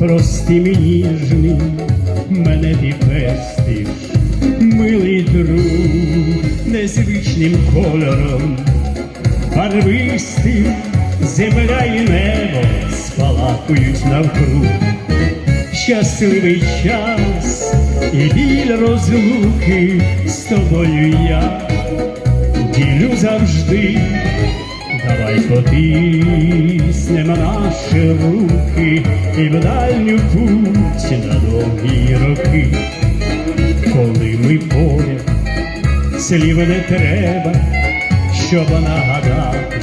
простим і ніжним мене ти пестиш, милий друг, незвичним кольором, барвистим земля і небо спалахують навкруг. Щасливий час і біль розлуки з тобою я ділю завжди. Давай потиснем наші руки і в дальню путь на довгі роки, коли ми поряд, слів не треба, щоб нагадати.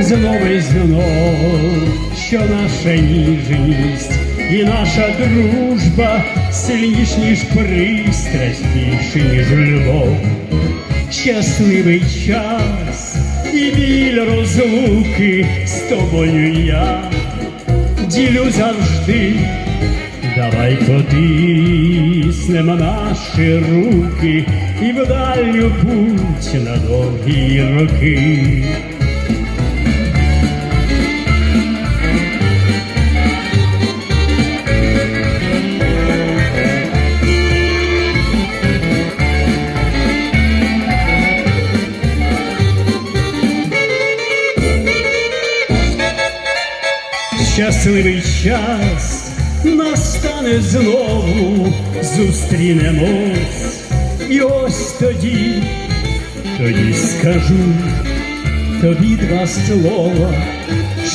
Знов і знов, що наша ніжність і наша дружба сильніш, ніж пристрасть, більше, ніж любов. Щасливий час і біль розлуки з тобою я ділю завжди. Давай потиснем наші руки і в дальню путь на довгі роки. Щасливий час настане знову, зустрінемось, і ось тоді, тоді скажу тобі два слова,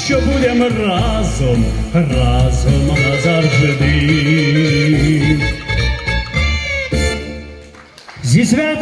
що будемо разом, разом назавжди. Зі свята